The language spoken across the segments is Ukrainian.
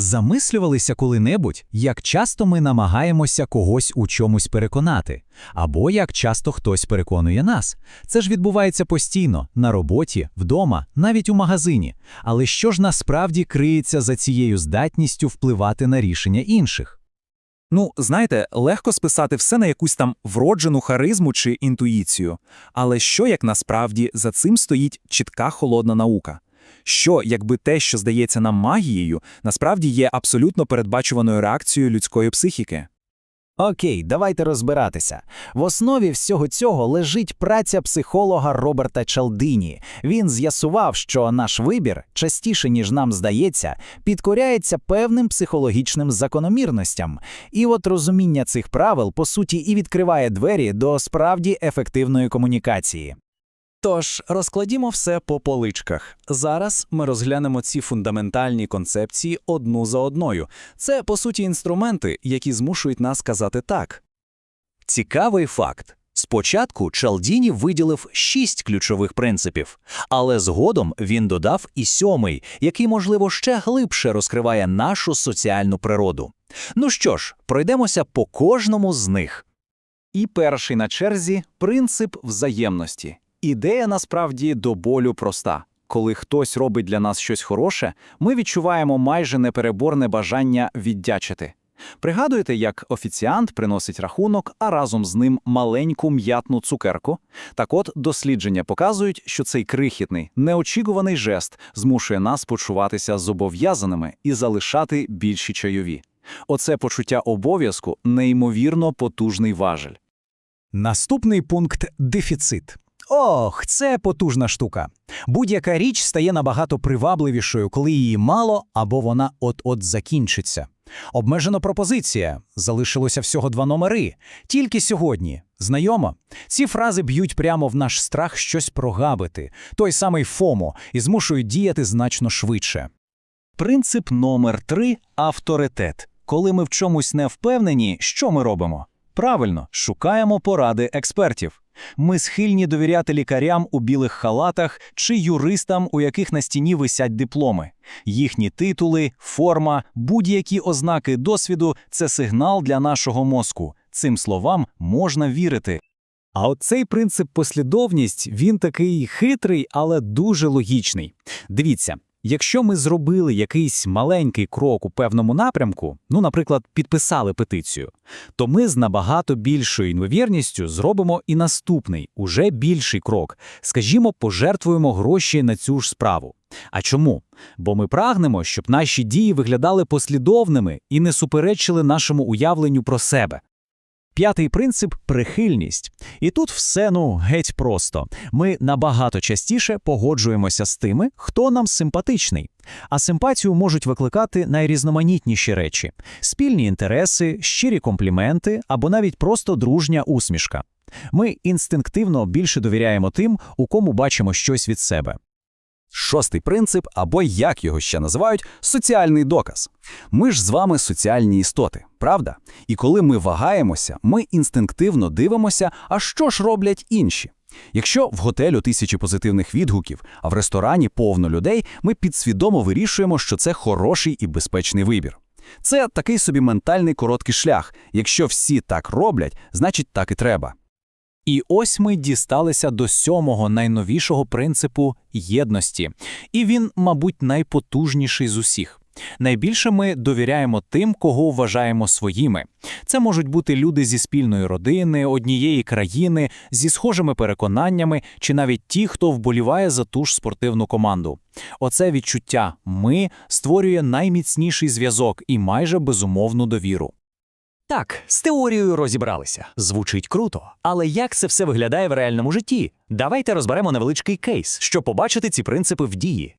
Замислювалися коли-небудь, як часто ми намагаємося когось у чомусь переконати, або як часто хтось переконує нас. Це ж відбувається постійно на роботі, вдома, навіть у магазині. Але що ж насправді криється за цією здатністю впливати на рішення інших? Ну, знаєте, легко списати все на якусь там вроджену харизму чи інтуїцію. Але що як насправді за цим стоїть чітка холодна наука? Що, якби те, що здається нам магією, насправді є абсолютно передбачуваною реакцією людської психіки? Окей, давайте розбиратися. В основі всього цього лежить праця психолога Роберта Чалдині. Він з'ясував, що наш вибір, частіше ніж нам здається, підкоряється певним психологічним закономірностям. І от розуміння цих правил, по суті, і відкриває двері до справді ефективної комунікації. Тож розкладімо все по поличках. Зараз ми розглянемо ці фундаментальні концепції одну за одною. Це, по суті, інструменти, які змушують нас казати так. Цікавий факт. Спочатку Чалдіні виділив шість ключових принципів, але згодом він додав і сьомий, який, можливо, ще глибше розкриває нашу соціальну природу. Ну що ж, пройдемося по кожному з них. І перший на черзі принцип взаємності. Ідея насправді до болю проста. Коли хтось робить для нас щось хороше, ми відчуваємо майже непереборне бажання віддячити. Пригадуєте, як офіціант приносить рахунок, а разом з ним маленьку м'ятну цукерку? Так от дослідження показують, що цей крихітний, неочікуваний жест змушує нас почуватися зобов'язаними і залишати більші чайові. Оце почуття обов'язку неймовірно потужний важель. Наступний пункт дефіцит. Ох, це потужна штука. Будь-яка річ стає набагато привабливішою, коли її мало або вона от-от закінчиться. Обмежена пропозиція. Залишилося всього два номери. Тільки сьогодні. Знайомо? Ці фрази б'ють прямо в наш страх щось прогабити, той самий ФОМО, і змушують діяти значно швидше. Принцип номер три авторитет. Коли ми в чомусь не впевнені, що ми робимо? Правильно, шукаємо поради експертів. Ми схильні довіряти лікарям у білих халатах чи юристам, у яких на стіні висять дипломи. Їхні титули, форма, будь-які ознаки досвіду це сигнал для нашого мозку. Цим словам можна вірити. А от цей принцип послідовність, він такий хитрий, але дуже логічний. Дивіться, якщо ми зробили якийсь маленький крок у певному напрямку, ну, наприклад, підписали петицію, то ми з набагато більшою ймовірністю зробимо і наступний, уже більший крок. Скажімо, пожертвуємо гроші на цю ж справу. А чому? Бо ми прагнемо, щоб наші дії виглядали послідовними і не суперечили нашому уявленню про себе. П'ятий принцип прихильність. І тут все ну геть просто. Ми набагато частіше погоджуємося з тими, хто нам симпатичний. А симпатію можуть викликати найрізноманітніші речі: спільні інтереси, щирі компліменти або навіть просто дружня усмішка. Ми інстинктивно більше довіряємо тим, у кому бачимо щось від себе. Шостий принцип, або як його ще називають, соціальний доказ. Ми ж з вами соціальні істоти, правда? І коли ми вагаємося, ми інстинктивно дивимося, а що ж роблять інші. Якщо в готелю тисячі позитивних відгуків, а в ресторані повно людей, ми підсвідомо вирішуємо, що це хороший і безпечний вибір. Це такий собі ментальний короткий шлях. Якщо всі так роблять, значить так і треба. І ось ми дісталися до сьомого найновішого принципу єдності, і він, мабуть, найпотужніший з усіх. Найбільше ми довіряємо тим, кого вважаємо своїми. Це можуть бути люди зі спільної родини, однієї країни, зі схожими переконаннями, чи навіть ті, хто вболіває за ту ж спортивну команду. Оце відчуття ми створює найміцніший зв'язок і майже безумовну довіру. Так, з теорією розібралися. Звучить круто. Але як це все виглядає в реальному житті? Давайте розберемо невеличкий кейс, щоб побачити ці принципи в дії.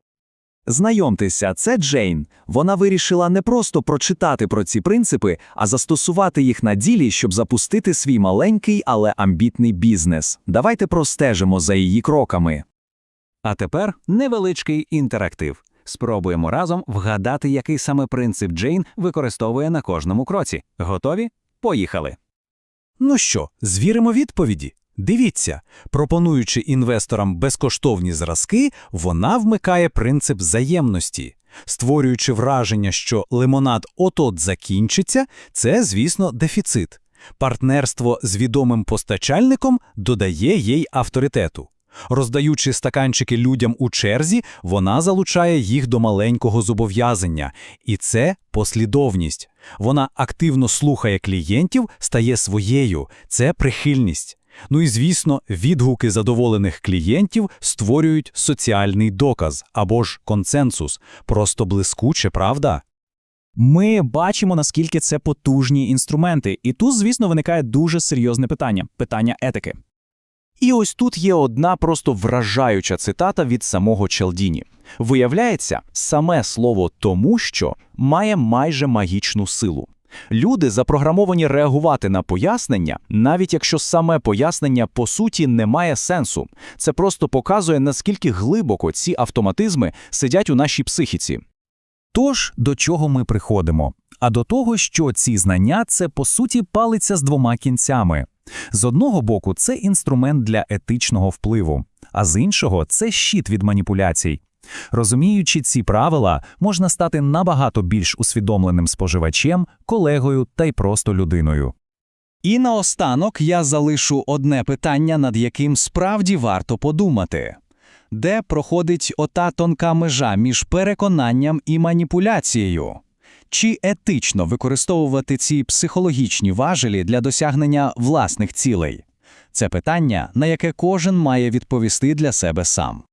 Знайомтеся, це Джейн. Вона вирішила не просто прочитати про ці принципи, а застосувати їх на ділі, щоб запустити свій маленький, але амбітний бізнес. Давайте простежимо за її кроками. А тепер невеличкий інтерактив. Спробуємо разом вгадати, який саме принцип Джейн використовує на кожному кроці. Готові? Поїхали. Ну що, звіримо відповіді? Дивіться, пропонуючи інвесторам безкоштовні зразки, вона вмикає принцип взаємності. створюючи враження, що лимонад от-от закінчиться, це, звісно, дефіцит. Партнерство з відомим постачальником додає їй авторитету. Роздаючи стаканчики людям у черзі, вона залучає їх до маленького зобов'язання. І це послідовність. Вона активно слухає клієнтів, стає своєю. Це прихильність. Ну і, звісно, відгуки задоволених клієнтів створюють соціальний доказ або ж консенсус. Просто блискуче, правда? Ми бачимо, наскільки це потужні інструменти, і тут, звісно, виникає дуже серйозне питання питання етики. І ось тут є одна просто вражаюча цитата від самого Челдіні. Виявляється, саме слово «тому що» має майже магічну силу. Люди запрограмовані реагувати на пояснення, навіть якщо саме пояснення по суті не має сенсу. Це просто показує, наскільки глибоко ці автоматизми сидять у нашій психіці. Тож, до чого ми приходимо? А до того, що ці знання – це, по суті, палиця з двома кінцями. З одного боку, це інструмент для етичного впливу, а з іншого – це щит від маніпуляцій. Розуміючи ці правила, можна стати набагато більш усвідомленим споживачем, колегою та й просто людиною. І наостанок я залишу одне питання, над яким справді варто подумати. Де проходить ота тонка межа між переконанням і маніпуляцією? Чи етично використовувати ці психологічні важелі для досягнення власних цілей? Це питання, на яке кожен має відповісти для себе сам.